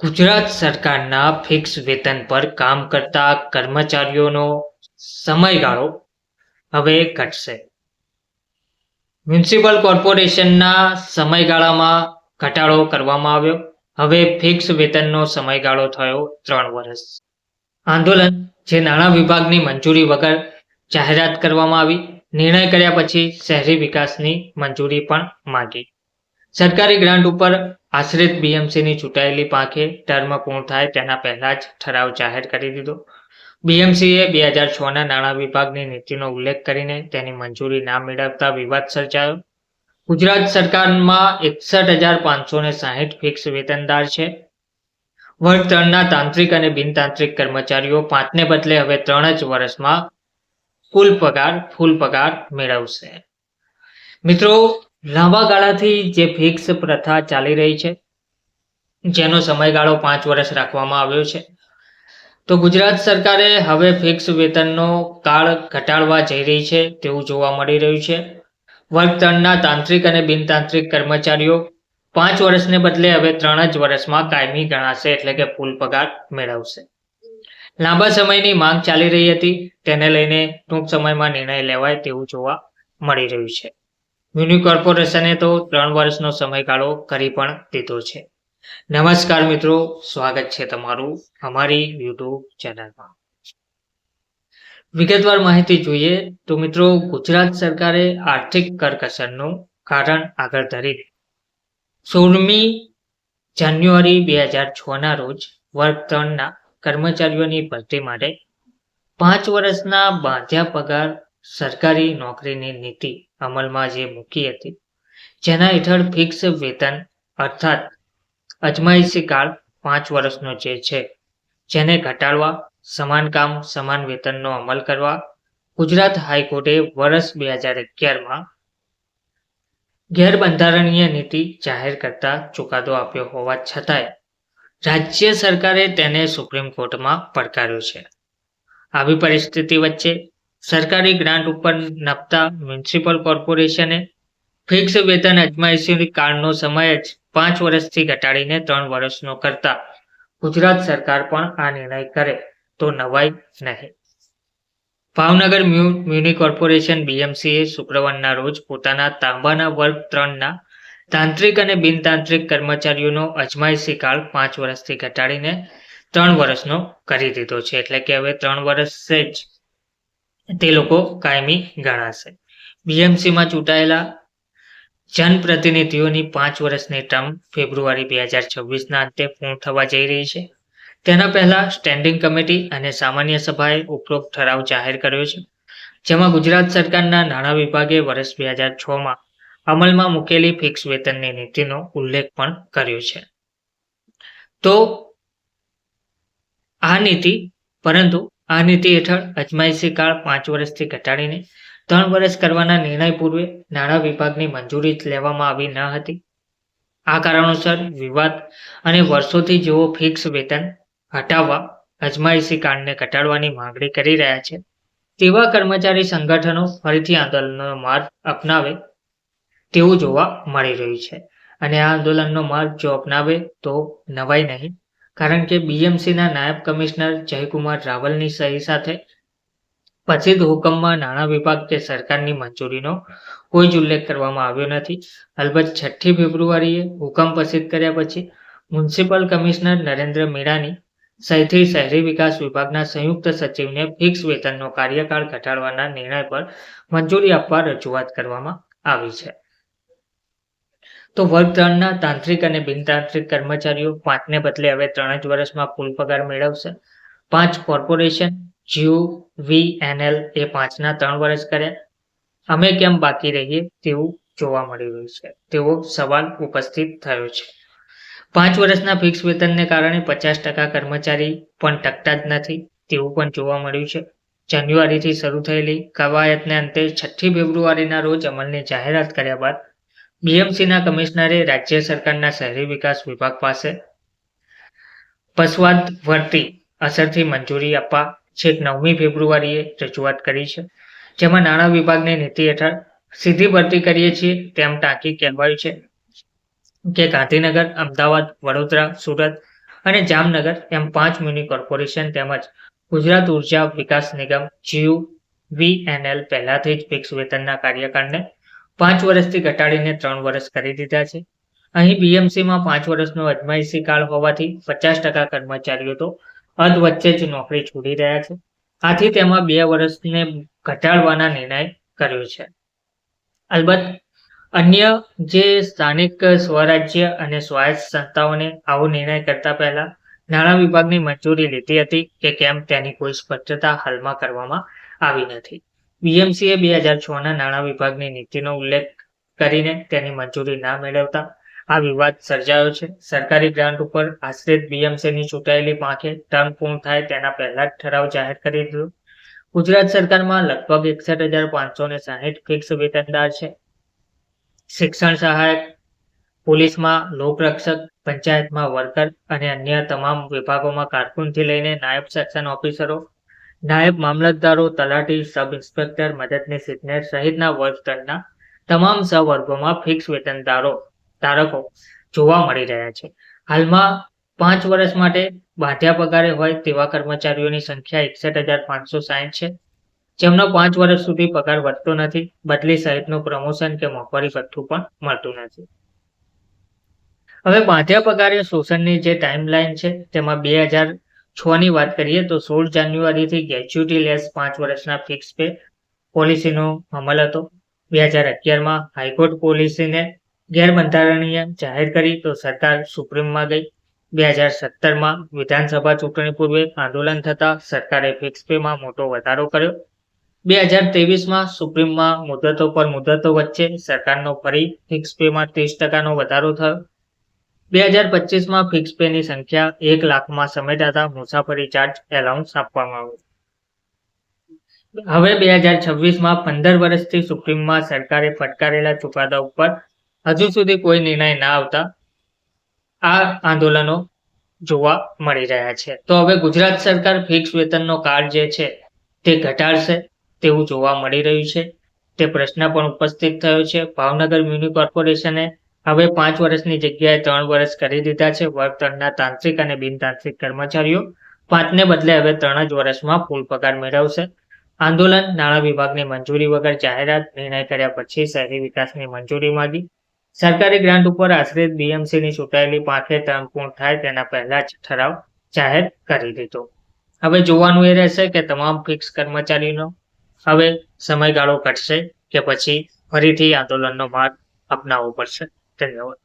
ગુજરાત સરકારના ફિક્સ વેતન પર કામ કરતા કર્મચારીઓનો સમયગાળો હવે ઘટશે. મ્યુનિસિપલ કોર્પોરેશનના સમયગાળામાં ઘટાડો કરવામાં આવ્યો. હવે ફિક્સ વેતનનો સમયગાળો થયો ત્રણ વર્ષ. આંદોલન જે નાણાં વિભાગની મંજૂરી વગર જાહેરાત કરવામાં આવી, નિર્ણય કર્યા પછી શહેરી વિકાસની મંજૂરી પણ માંગી. સરકારી ગ્રાન્ટ ઉપર આશ્રિત બીએમસીની ચૂંટાયેલી પાંખે ટર્મ પૂર્ણ થાય તેના પહેલા જ ઠરાવ જાહેર કરી દીધો. બીએમસીએ બે હજાર છના નાણાં વિભાગની નીતિનો ઉલ્લેખ કરીને તેની મંજૂરી ના મેળવતા વિવાદ સર્જાયો. ગુજરાત સરકારમાં એકસઠ હજાર પાંચસો ને સાહીઠ ફિક્સ વેતનદાર છે. વર્ગ ત્રણના તાંત્રિક અને બિનતાંત્રિક કર્મચારીઓ પાંચને બદલે હવે ત્રણ જ વર્ષમાં કુલ પગાર, ફૂલ પગાર મેળવશે. મિત્રો લાંબા ગાળાથી જે ફિક્સ પ્રથા ચાલી રહી છે, જેનો સમયગાળો પાંચ વર્ષ રાખવામાં આવ્યો છે. તો ગુજરાત સરકારે હવે ફિક્સ વેતનનો કાળ ઘટાડવા જઈ રહી છે તેવું જોવા મળી રહ્યું છે. વર્ગ તાંત્રિક અને બિનતાંત્રિક કર્મચારીઓ પાંચ વર્ષને બદલે હવે ત્રણ જ વર્ષમાં કાયમી ગણાશે એટલે કે ફૂલ પગાર મેળવશે. લાંબા સમયની માંગ ચાલી રહી હતી, તેને લઈને ટૂંક સમયમાં નિર્ણય લેવાય તેવું જોવા મળી રહ્યું છે. મ્યુનિ કોર્પોરેશને તો ત્રણ વર્ષનો સમયગાળો કરી પણ દીધો છે. નમસ્કાર મિત્રો, સ્વાગત છે તમારું અમારી યુટ્યુબ ચેનલમાં. વિગતવાર માહિતી જોઈએ તો મિત્રો, ગુજરાત સરકારે આર્થિક કરકસરનું કારણ આગળ ધરી સોળમી જાન્યુઆરી બે હજાર છ ના રોજ વર્ગ ત્રણના કર્મચારીઓની ભરતી માટે પાંચ વર્ષના બાંધ્યા પગાર સરકારી નોકરીની નીતિ અમલમાં જે મૂકી હતી, જેના હેઠળ ફિક્સ વેતન અર્થાત અજમાયશી કાળ પાંચ વર્ષનો જે છે, જેને ઘટાડવા, સમાન કામ, સમાન વેતનનો અમલ કરવા, ગુજરાત હાઈકોર્ટે વર્ષ બે હજાર અગિયારમાં ગેરબંધારણીય નીતિ જાહેર કરતા ચુકાદો આપ્યો હોવા છતાંય, રાજ્ય સરકારે તેને સુપ્રીમ કોર્ટમાં પડકાર્યો છે. આવી પરિસ્થિતિ વચ્ચે સરકારી ગ્રાન્ટ ઉપર નપતા મ્યુનિસિપલ કોર્પોરેશને ફિક્સ વેતન અજમાયશી કાર્ડનો સમય જ પાંચ વર્ષથી ઘટાડીને ત્રણ વર્ષનો કરતા ગુજરાત સરકાર પણ આ નિર્ણય કરે તો નવાઈ નહીં. ભાવનગર મ્યુનિ કોર્પોરેશન બીએમસીએ શુક્રવારના રોજ પોતાના તાંબાના વર્ગ ત્રણના તાંત્રિક અને બિનતાંત્રિક કર્મચારીઓનો અજમાયશી કાળ પાંચ વર્ષથી ઘટાડીને ત્રણ વર્ષનો કરી દીધો છે. એટલે કે હવે ત્રણ વર્ષે જ તે લોકો કાયમી ગણાશે. બીએમસીમાં ચૂંટાયેલા જનપ્રતિનિધિઓની પાંચ વર્ષની ટર્મ ફેબ્રુઆરી બે હજાર છવ્વીસના અંતે પૂર્ણ થવા જઈ રહી છે. તેના પહેલા સ્ટેન્ડિંગ કમિટી અને સામાન્ય સભાએ ઉપરોક્ત ઠરાવ જાહેર કર્યો છે. જેમાં ગુજરાત સરકારના નાણાં વિભાગે વર્ષ બે હજાર છમાં અમલમાં મૂકેલી ફિક્સ વેતનની નીતિનો ઉલ્લેખ પણ કર્યો છે. તો આ નીતિ, પરંતુ આ નીતિ હેઠળ અજમાયશી કાળ પાંચ વર્ષથી ઘટાડીને ત્રણ વર્ષ કરવાના નિર્ણય પૂર્વે નાણાં વિભાગની મંજૂરી લેવામાં આવી ન હતી. આ કારણોસર વિવાદ અને વર્ષોથી જેઓ ફિક્સ વેતન હટાવવા અજમાયશી કાળને ઘટાડવાની માંગણી કરી રહ્યા છે, તેવા કર્મચારી સંગઠનો ફરીથી આંદોલનનો માર્ગ અપનાવે તેવું જોવા મળી રહ્યું છે. અને આ આંદોલનનો માર્ગ જો અપનાવે તો નવાઈ નહીં. કારણ કે બીએમસીના નાયબ કમિશનર જયકુમાર રાવલની સહી સાથે પ્રસિદ્ધ હુકમમાં નાણાં વિભાગ કે સરકારની મંજૂરીનો કોઈ જ ઉલ્લેખ કરવામાં આવ્યો નથી. અલબત્ત છઠ્ઠી ફેબ્રુઆરીએ હુકમ પછીદ કર્યા પછી મ્યુનિસિપલ કમિશનર નરેન્દ્ર મીરાની સહીથી શહેરી વિકાસ વિભાગના સંયુક્ત સચિવને ફિક્સ વેતનનો કાર્યકાળ ઘટાડવાના નિર્ણય પર મંજૂરી આપવા રજૂઆત કરવામાં આવી છે. તો વર્ગ ત્રણના તાંત્રિક અને બિનતાંત્રિક કર્મચારીઓ પાંચને બદલે હવે ત્રણ જ વર્ષમાં કુલ પગાર મેળવશે. પાંચ કોર્પોરેશન, જીઓ એલ એ પાંચના ત્રણ વર્ષ કર્યા. અમે કેમ બાકી રહીએ તેવું જોવા મળી રહ્યું છે. તેવો સવાલ ઉપસ્થિત થયો છે. પાંચ વર્ષના ફિક્સ વેતનને કારણે પચાસ ટકા કર્મચારી પણ ટકતા જ નથી તેવું પણ જોવા મળ્યું છે. જાન્યુઆરીથી શરૂ થયેલી કવાયતને અંતે છઠ્ઠી ફેબ્રુઆરીના રોજ અમલની જાહેરાત કર્યા બાદ બીએમસીના કમિશનરે રાજ્ય સરકારના શહેરી વિકાસ વિભાગ પાસે પશ્ચાત વર્તી અસરથી મંજૂરી આપવા છેક નવમી ફેબ્રુઆરીએ રજૂઆત કરી છે. જેમાં નાણાં વિભાગની નીતિ હેઠળ સીધી ભરતી કરીએ છીએ તેમ ટાંકી કહેવાયું છે કે ગાંધીનગર, અમદાવાદ, વડોદરા, સુરત અને જામનગર એમ પાંચ મ્યુનિ કોર્પોરેશન તેમજ ગુજરાત ઊર્જા વિકાસ નિગમ, જીયુ વીએનએલ પહેલાથી જ ફિક્સ વેતનના કાર્યકાળને પાંચ વર્ષથી ઘટાડીને ત્રણ વર્ષ કરી દીધા છે. અહીં બીએમસીમાં પાંચ વર્ષનો અજમાયશી કાળ હોવાથી પચાસ ટકા કર્મચારીઓ તો અધ વચ્ચે જ નોકરી છોડી રહ્યા છે. આથી તેમાં બે વર્ષને ઘટાડવાના નિર્ણય કર્યો છે. અલબત્ત, અન્ય જે સ્થાનિક સ્વરાજ્ય અને સ્વાયત્ત સંસ્થાઓને આવો નિર્ણય કરતા પહેલા નાણાં વિભાગની મંજૂરી લીધી હતી કે કેમ તેની કોઈ સ્પષ્ટતા હાલમાં કરવામાં આવી નથી. બીએમસીએ બે હજાર છ ના નાણાં વિભાગની નીતિનો ઉલ્લેખ કરીને તેની મંજૂરી ના મેળવતા આ વિવાદ સર્જાયો છે. સરકારી ગ્રાન્ટ ઉપર આશ્રિત બીએમસીની ચૂંટાયેલી પાંખે ટર્મ પૂર્ણ થાય તેના પહેલા જ ઠરાવ જાહેર કરી દીધો. ગુજરાત સરકારમાં લગભગ એકસઠ હજાર પાંચસો ને સાહીઠ ફિક્સ વેતનદાર છે. શિક્ષણ સહાયક, પોલીસમાં લોકરક્ષક, પંચાયતમાં વર્કર અને અન્ય તમામ વિભાગોમાં કારકુનથી લઈને નાયબ સેક્શન ઓફિસરો નાયબ મામલતદારો, તલાટી સબ ઇન્સ્પેક્ટર મદદની સિગ્નેટ સહિતના વર્ગ તમામ સવર્ગોમાં ફિક્સ વેતનદારો ધારકો જોવા મળી રહ્યા છે. હાલમાં પાંચ વર્ષ માટે બાંધ્યા પગારે હોય તેવા કર્મચારીઓની સંખ્યા એકસઠ હજાર પાંચસો સાહીઠ છે. જેમનો પાંચ વર્ષ સુધી પગાર વધતો નથી, બદલી સહિતનું પ્રમોશન કે મોંઘવારી ભથ્થું પણ મળતું નથી. હવે બાંધ્યા પગારે શોષણની જે ટાઈમલાઈન છે, તેમાં બે હજાર છ ની વાત કરીએ તો સોળ જાન્યુઆરીથી ગ્રેચ્યુટી લેસ પાંચ વર્ષના ફિક્સ પે પોલિસીનો અમલ હતો. બે હજાર અગિયારમાં હાઈકોર્ટ પોલિસીને ગેરબંધારણીય જાહેર કરી તો સરકાર સુપ્રીમમાં ગઈ. બે હજાર સત્તરમાં વિધાનસભા ચૂંટણી પૂર્વે આંદોલન થતા સરકારે ફિક્સ પેમાં મોટો વધારો કર્યો. બે હજાર ત્રેવીસમાં સુપ્રીમમાં મુદતો પર મુદતો વચ્ચે સરકારનો ફરી ફિક્સ પેમાં ત્રીસ ટકાનો વધારો થયો. બે હજાર પચીસમાં ફિક્સ પેની સંખ્યા એક લાખમાં સમેટાતા મુસાફરી ચાર્જ એલાઉન્સ આપવામાં આવ્યો હવે બે હજાર છવ્વીસમાં પંદર વર્ષથી સુપ્રીમમાં સરકારે ફટકારેલા ચુકાદા ઉપર હજુ સુધી કોઈ નિર્ણય ના આવતા આ આંદોલનો જોવા મળી રહ્યા છે. તો હવે ગુજરાત સરકાર ફિક્સ વેતનનો કાર્ડ જે છે તે ઘટાડશે તેવું જોવા મળી રહ્યું છે. તે પ્રશ્ન પણ ઉપસ્થિત થયો છે. ભાવનગર મ્યુનિ કોર્પોરેશને હવે પાંચ વર્ષની જગ્યાએ ત્રણ વર્ષ કરી દીધા છે. વર્ગતળના તાંત્રિક અને બિનતાંત્રિક કર્મચારીઓ. પાંચને બદલે હવે ત્રણ જ વર્ષમાં ફૂલ પગાર મેળવશે. આંદોલન, નાણાં વિભાગની મંજૂરી વગર જાહેરાત, નિર્ણય કર્યા પછી શહેરી વિકાસની મંજૂરી માંગી. સરકારી ગ્રાન્ટ ઉપર આશ્રિત બીએમસીની ચૂંટાયેલી પાંખે ત્રણ પૂર્ણ થાય તેના પહેલા જ ઠરાવ જાહેર કરી દીધો. હવે જોવાનું એ રહેશે કે તમામ ફિક્સ કર્મચારીનો હવે સમયગાળો ઘટશે કે પછી ફરીથી આંદોલનનો માર્ગ અપનાવવો પડશે. 这人我